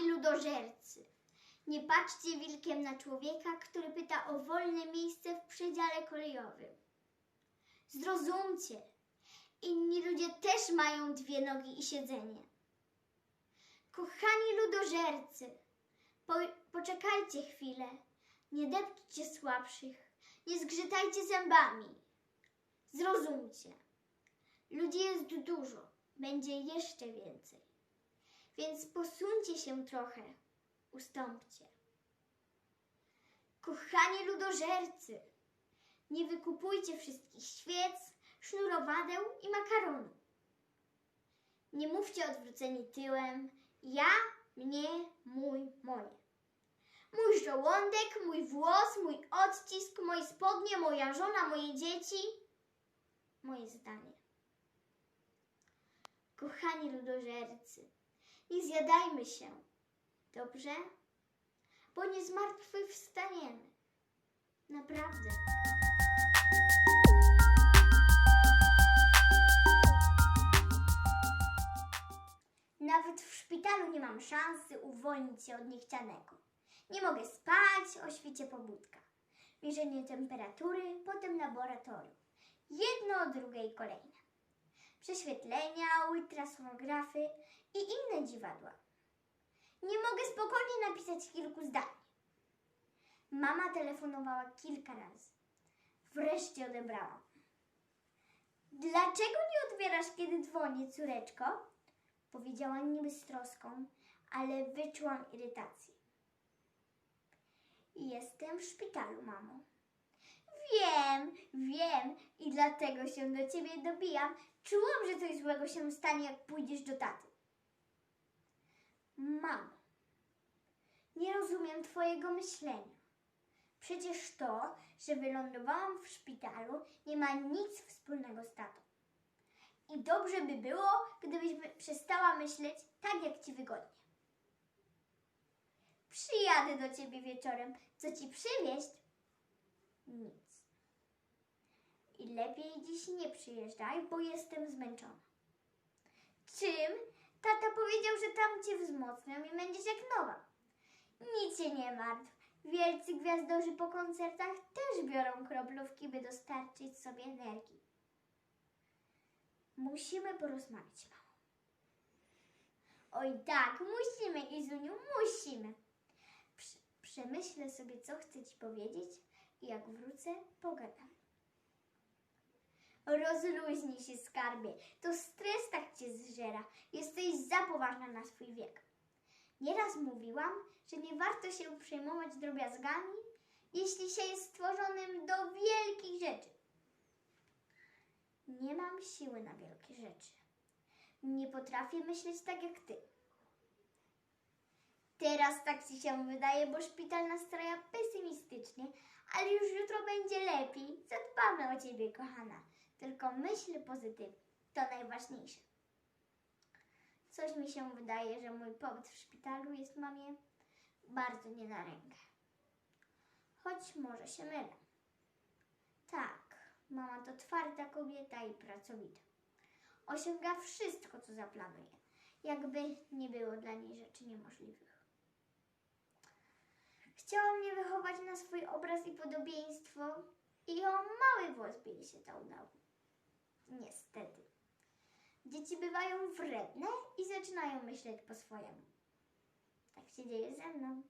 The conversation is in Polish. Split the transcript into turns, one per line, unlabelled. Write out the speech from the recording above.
Kochani ludożercy, nie patrzcie wilkiem na człowieka, który pyta o wolne miejsce w przedziale kolejowym. Zrozumcie, inni ludzie też mają dwie nogi i siedzenie. Kochani ludożercy, po, poczekajcie chwilę, nie depczcie słabszych, nie zgrzytajcie zębami. Zrozumcie, ludzi jest dużo, będzie jeszcze więcej. Więc posuńcie się trochę, ustąpcie. Kochani ludożercy, nie wykupujcie wszystkich świec, sznurowadeł i makaronu. Nie mówcie odwróceni tyłem, ja, mnie, mój, moje. Mój żołądek, mój włos, mój odcisk, moje spodnie, moja żona, moje dzieci, moje zdanie. Kochani ludożercy, nie zjadajmy się, dobrze? Bo nie zmartwychwstaniemy. Naprawdę. Nawet w szpitalu nie mam szansy uwolnić się od niechcianego. Nie mogę spać, o świcie pobudka. Mierzenie temperatury, potem laboratorium. Jedno, drugie i kolejne. Prześwietlenia, ultrasonografy i inne dziwadła. Nie mogę spokojnie napisać kilku zdań. Mama telefonowała kilka razy. Wreszcie odebrałam. Dlaczego nie odbierasz, kiedy dzwonię, córeczko? Powiedziała niby z troską, ale wyczułam irytację. Jestem w szpitalu, mamo. Wiem, wiem i dlatego się do ciebie dobijam. Czułam, że coś złego się stanie, jak pójdziesz do taty. Mamo, nie rozumiem twojego myślenia. Przecież to, że wylądowałam w szpitalu, nie ma nic wspólnego z tatą. I dobrze by było, gdybyś by- przestała myśleć tak, jak ci wygodnie. Przyjadę do ciebie wieczorem. Co ci przywieźć? Nic. Lepiej dziś nie przyjeżdżaj, bo jestem zmęczona. Czym? Tata powiedział, że tam cię wzmocnią i będziesz jak nowa. Nic się nie martw. Wielcy gwiazdorzy po koncertach też biorą kroplówki, by dostarczyć sobie energii. Musimy porozmawiać, mamo. Oj tak, musimy, Izuniu, musimy. Prze- przemyślę sobie, co chcę ci powiedzieć i jak wrócę, pogadam. Rozluźnij się, skarbie. To stres tak cię zżera. Jesteś za poważna na swój wiek. Nieraz mówiłam, że nie warto się przejmować drobiazgami, jeśli się jest stworzonym do wielkich rzeczy. Nie mam siły na wielkie rzeczy. Nie potrafię myśleć tak jak ty. Teraz tak ci się wydaje, bo szpital nastraja pesymistycznie, ale już jutro będzie lepiej. Zadbamy o ciebie, kochana. Tylko myśl pozytywnie. To najważniejsze. Coś mi się wydaje, że mój pobyt w szpitalu jest mamie bardzo nie na rękę. Choć może się mylę. Tak, mama to twarda kobieta i pracowita. Osiąga wszystko, co zaplanuje, jakby nie było dla niej rzeczy niemożliwych. Chciała mnie wychować na swój obraz i podobieństwo i o mały włos by jej się to udało. Niestety. Dzieci bywają wredne i zaczynają myśleć po swojemu. Tak się dzieje ze mną.